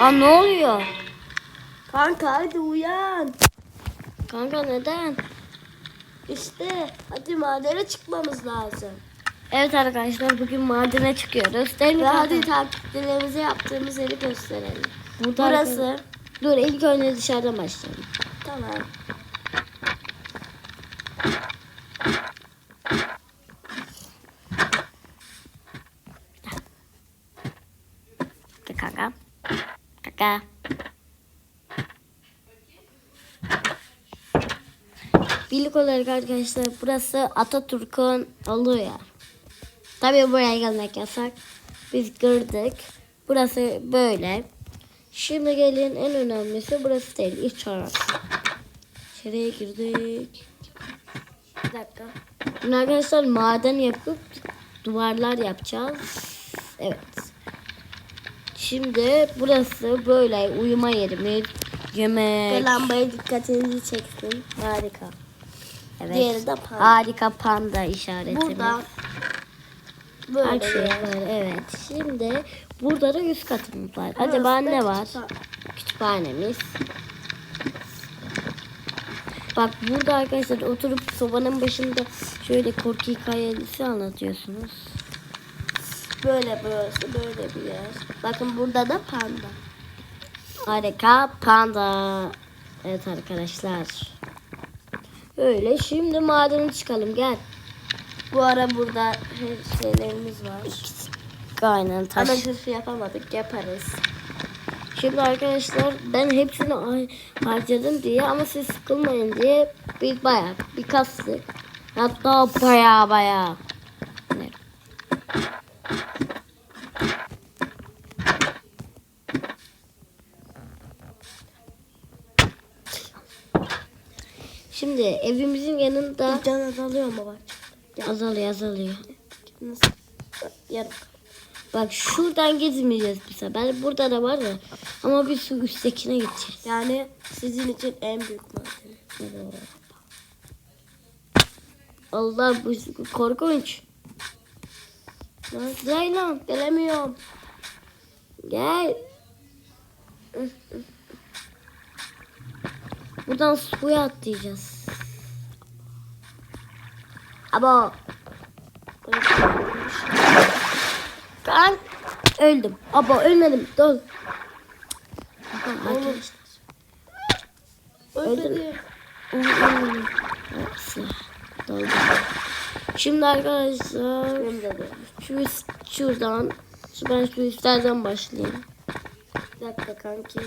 Aa ne oluyor? Kanka hadi uyan. Kanka neden? İşte hadi madene çıkmamız lazım. Evet arkadaşlar bugün madene çıkıyoruz. Değil mi Ve kanka? hadi takipçilerimize yaptığımız yeri gösterelim. Burada Burası. Dur ilk önce dışarıdan başlayalım. Tamam. Kanka. Birlik olarak arkadaşlar burası Atatürk'ün olduğu yer. Tabii buraya gelmek yasak. Biz gördük. Burası böyle. Şimdi gelin en önemlisi burası değil. İç orası. İçeriye girdik. Bir dakika. Şimdi arkadaşlar maden yapıp duvarlar yapacağız. Evet. Şimdi burası böyle uyuma yerimiz. Yemek. Ve lambaya dikkatinizi çeksin. Harika. Evet. Diğeri de panda. Harika panda işaretimiz. Burada Her böyle şey bir- var. Evet. Şimdi burada da üst katımız var. Acaba Burası da ne var? kütüphane. Kütüphanemiz. Bak burada arkadaşlar oturup sobanın başında şöyle korku hikayesi anlatıyorsunuz. Böyle burası böyle bir yer. Bakın burada da panda. Harika panda. Evet arkadaşlar. Öyle şimdi madene çıkalım gel. Bu ara burada her şeylerimiz var. Aynen taş. Ama hırsı yapamadık yaparız. Şimdi arkadaşlar ben hepsini harcadım diye ama siz sıkılmayın diye bir bayağı bir kastı. Hatta bayağı bayağı. Ne? Şimdi evimizin yanında Can azalıyor mu bak? azalıyor azalıyor. Nasıl? Yarım. Bak şuradan gezmeyeceğiz bu sefer. Burada da var ya. Ama biz şu üsttekine gideceğiz. Yani sizin için en büyük madeni. Allah bu korkunç. Zeylan Gelemiyorum. gel. Buradan suya atlayacağız. Ama ben öldüm. Aba ölmedim. Dur. Aha, arkadaşlar. Öldü. Ölmedim. Silah. Doldu. Şimdi arkadaşlar şu şuradan şu ben şu üstlerden başlayayım. Bir dakika kanki.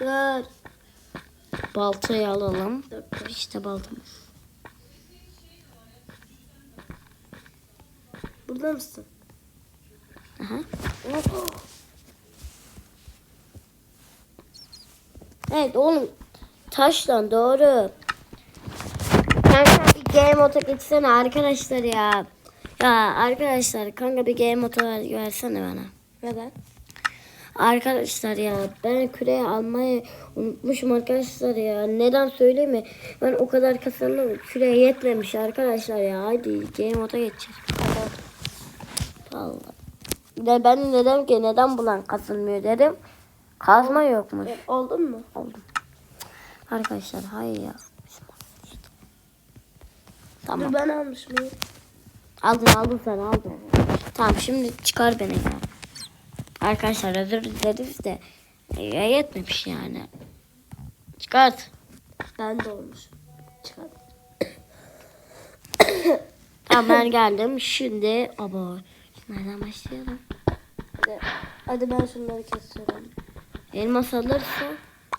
Dur. Baltayı alalım. İşte baltamız. Burada mısın? Aha. Oh. Evet oğlum taşlan doğru. Kanka bir game moda gitsene arkadaşlar ya. Ya arkadaşlar kanka bir game moda ver, versene bana. Neden? Arkadaşlar ya ben küreği almayı unutmuşum arkadaşlar ya. Neden söyleyeyim mi? Ben o kadar kazandım küreğe yetmemiş arkadaşlar ya. Hadi game moda geçeceğiz. Vallahi. De ben dedim ki neden bulan kazılmıyor dedim. Kazma yokmuş. E, Oldun mu? Oldum. Arkadaşlar hayır ya. Tamam. Dur ben almış mıyım? Aldın aldın sen aldın. Tamam şimdi çıkar beni ya. Arkadaşlar özür dileriz de ya yetmemiş yani. Çıkart. Ben de olmuş. Çıkar. Tamam ben geldim. Şimdi aba nereden başlayalım? Hadi, hadi ben şunları kesiyorum. Elmas alırsa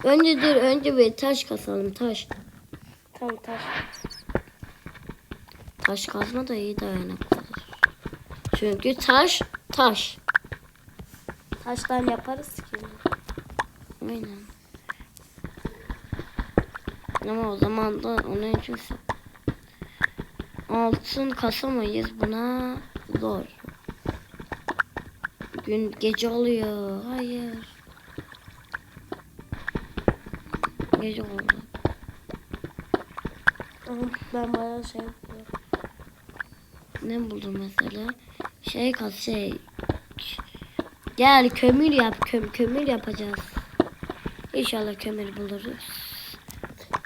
önce dur önce bir taş kasalım taş. Tamam taş. Taş kazma da iyi dayanıklıdır. Çünkü taş taş. Taştan yaparız ki. Aynen. Ama o zaman da onun için altın kasamayız buna zor. Gün gece oluyor. Hayır. Gece oldu. Ben bayağı şey yapıyorum. Ne buldum mesela? Şey kas şey Gel kömür yap. Köm kömür yapacağız. İnşallah kömür buluruz.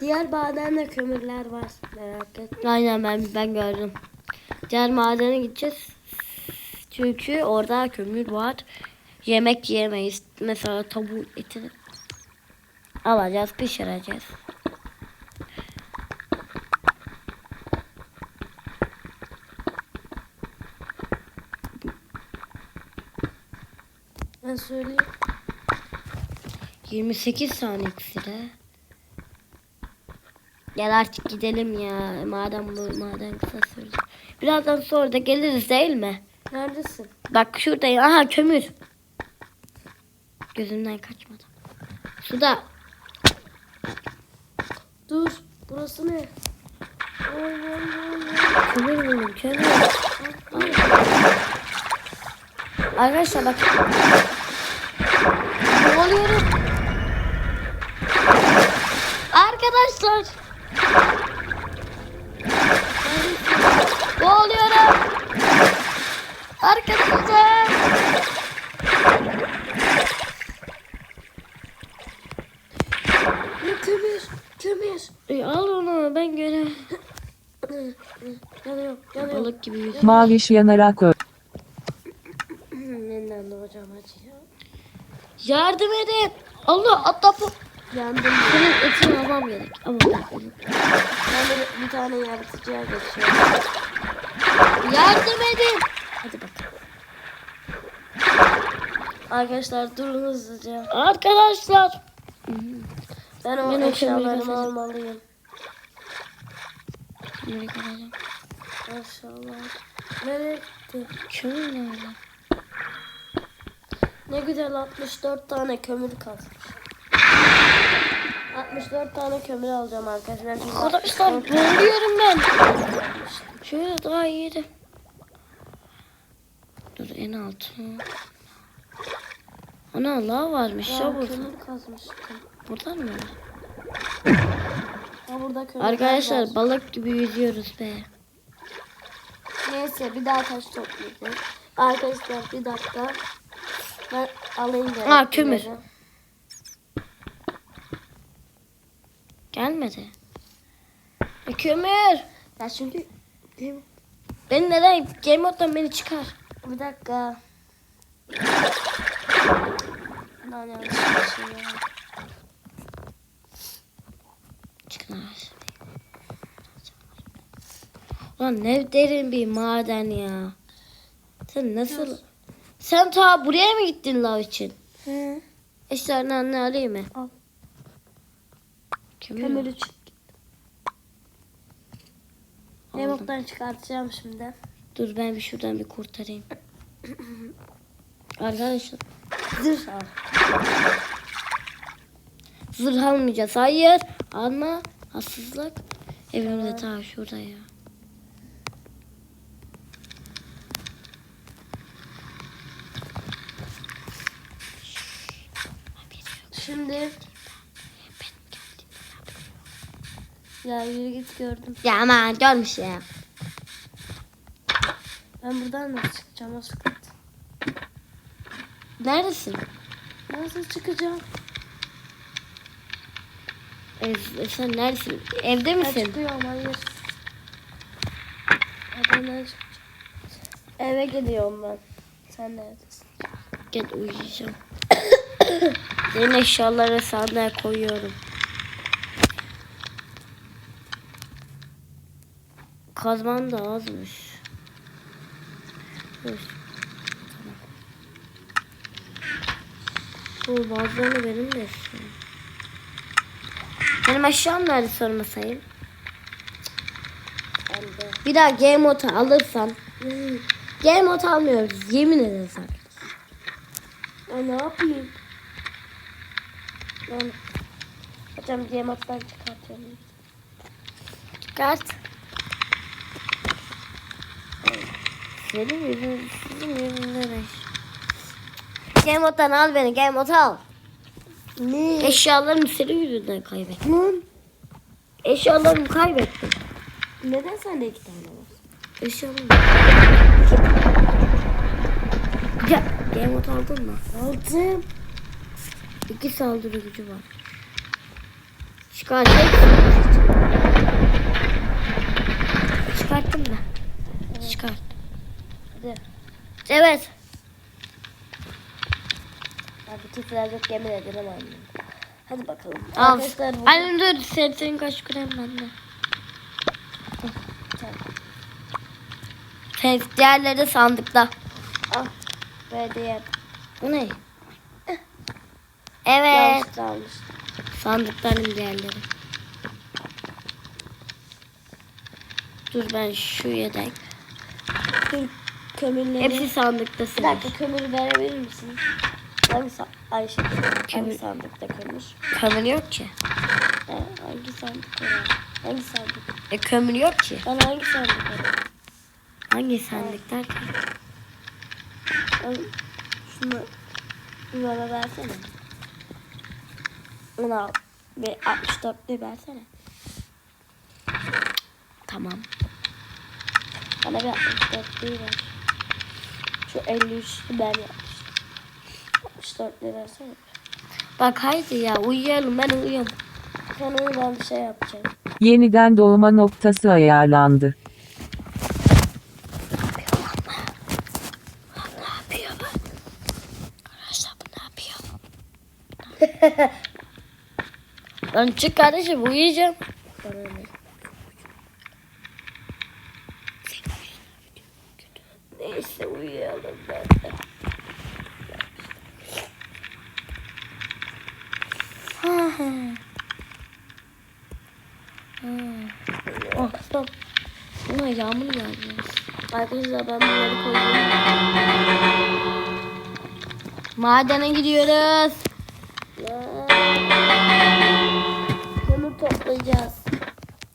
Diğer madende kömürler var. Merak etme. Aynen ben ben gördüm. Diğer madene gideceğiz. Çünkü orada kömür var. Yemek yemeyiz. Mesela tavuk etini alacağız, pişireceğiz. Ben söyleyeyim. 28 saniye süre. Gel artık gidelim ya. Madem bu maden kısa sürdü. Birazdan sonra da geliriz değil mi? Neredesin? Bak şuradayım. Aha kömür. Gözümden kaçmadı. Suda. Dur. Burası ne? Oy, oy, oy. Kömür buldum kömür. Arkadaşlar bak. Boğuluyorum. Arkadaşlar. Boğuluyorum. Arkadaşlar. Ne kömür? Kömür. E, al onu ben göre. Yanıyor. Yanıyor. Balık gibi yüzüyor. Maviş yanarak öl. Neden doğacağım acıyor? Yardım edin. Allah atla bu. Yandım. Senin etini almam gerek. Ama ben ölüm. Ben de bir tane yaratıcıya geçiyorum. Yardım edin. Hadi bakalım. Arkadaşlar durun hızlıca. Arkadaşlar. Ben o Ben eşyalarımı almalıyım. Kömürü kıracağım. Maşallah. Nereye gitti? Kömür nerede? Ne güzel 64 tane kömür kazmış. 64 tane kömür alacağım arkadaşlar. Arkadaşlar 64 boğuluyorum ben. Şöyle daha iyiydi. Dur en altı. Ana lav varmış ya Ya, burada. kömür kazmıştım. Buradan mı? Ha burada kömür Arkadaşlar var. balık gibi yüzüyoruz be. Neyse bir daha taş toplayacağız. Arkadaşlar bir dakika. Ben alayım gerekli Aa, kömür. Gelmedi. E, kömür. Ya çünkü Ben neden? Game mode'dan beni çıkar. bir dakika. Şey. Ulan ne derin bir maden ya. Sen nasıl? Sen ta buraya mı gittin lav için? He. Eşyalarını ne alayım mı? Al. Kömür. Kömürü çık. Aldım. Remote'dan çıkartacağım şimdi. Dur ben bir şuradan bir kurtarayım. Arkadaşlar Zırh al. zırh almayacağız. Hayır. Alma. Hassızlık. Evimde ta şurada ya. Şimdi ya yürü git gördüm. Ya aman görmüş ya. Ben buradan nasıl çıkacağım sıkıntı. Neredesin? Nasıl çıkacağım? E, sen neredesin? Evde Ben misin? çıkıyorum hayır. Çıkacağım? Eve gidiyorum ben. Sen neredesin? Gel uyuyacağım. Senin eşyaları sandığa koyuyorum. Kazman da azmış. Dur. Bu bazılarını benim de istiyorum. Benim eşyam nerede sormasayım? Bir daha game mode alırsan. Game mode almıyoruz. Yemin ederim sana. Ya ne yapayım? Ben... Hocam yemaktan çıkartıyorum. Çıkart. Senin yüzün, sizin yüzünden eş. Game mode'dan al beni, game mode al. Ne? Eşyalarımı senin yüzünden kaybettim. Lan. Eşyalarımı kaybettim. Neden sende iki tane var? Eşyalarımı. Ya, game mode aldın mı? Aldım. İki saldırı gücü var. Çıkart. hepsini. Çıkarttım da. Çıkart. Hadi. Evet. Abi titrer yok yemin ederim annem. Hadi bakalım. Al. Arkadaşlar bu Annem dur. Kaç krem bende. De sandıkta. Al. Ve diğer. Bu ne? Evet. Yanlış almış. Sandıkların diğerleri. Dur ben şu yedek. Dur kömürleri. Hepsi sandıkta Bir dakika kömür verebilir misin? Hangi sa Ayşe, hangi Kömür. sandıkta kömür? Kömür yok ki. He, hangi sandıkta? Hangi sandık? E kömür yok ki. Ben hangi sandıkta? Hangi sandık derken? Şunu bana versene. Bunu al. Bir 64'lü versene. Tamam. Bana bir 64'lüyü ver. Şu 53'lü ben yapmıştım. 64'lü versene. Bak haydi ya uyuyalım ben uyuyorum. Sen uyu ben bir şey yapacağım. Yeniden doğma noktası ayarlandı. Ne yapıyor bu? Arkadaşlar bu ne yapıyor? Lan çık kardeşim uyuyacağım. Neyse uyuyalım ben de. Oh stop. Buna yağmur yağıyor. Arkadaşlar ben bunları koyuyorum. Madene gidiyoruz. Kömür toplayacağız.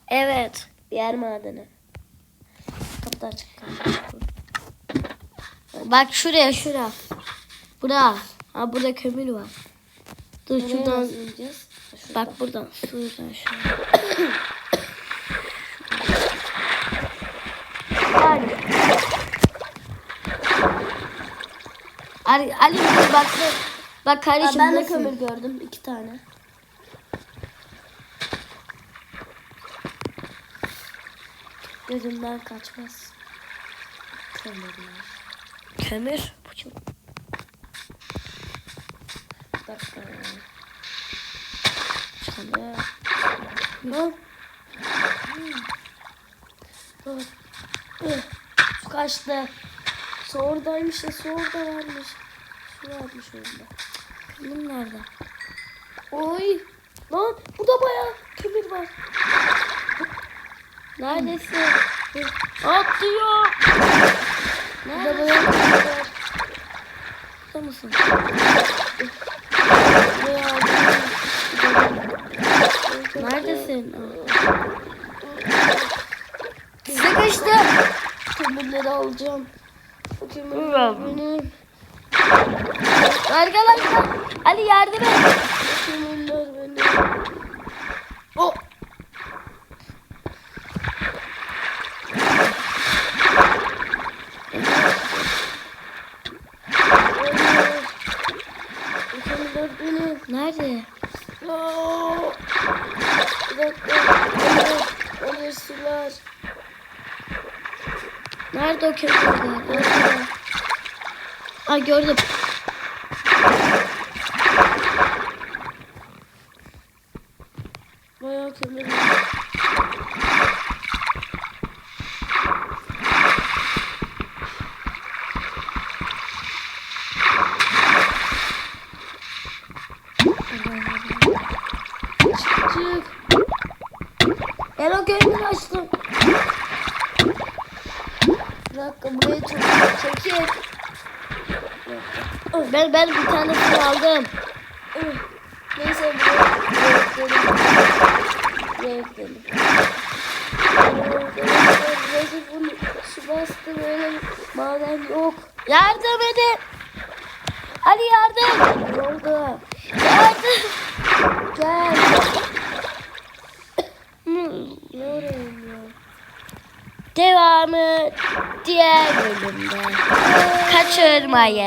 Evet. Bir yer madeni. Kapı açık. Bak şuraya şura. Bura. Ha burada kömür var. Dur şuradan. Ha, şuradan. Bak buradan. Şuradan şuradan. Yani. Ali, Ali dur bak. Bak Aa, kardeşim ben de kömür gördüm. iki tane. Gözümden kaçmaz. Kömürler. Kömür. Bu çok. Kömür. Lan. Su kaçtı. Su oradaymış ya su orada varmış. Su varmış orada. Kömür nerede? Oy. Lan burada bayağı kömür var. Neredesin? Atlıyor. Var. Burada mısın? Bayağı Neredesin? Sıkıştı. Kömürleri alacağım. Bu kömürler benim. Arkadaşlar. Ali yardım et. Kömürler benim. Oh. Hayır. Bu kömürler benim. Nerede? Aa! Bir dakika. Hayır. Hayır sular. Nerede o kömürler? Aa gördüm. Bayağı kömür var. Çık çık. Ben o kömürü açtım. Bir dakika buraya çek. Çekil. Ben ben bir tanesini aldım. Neyse. Buraya gidelim. Burası full su bastı böyle maden yok. Yardım edin. Ali yardım. Ne oldu? Yardım. Gel. Hmm. Ne orayım ya? Devamı diğer bölümde. Kaçırmayın.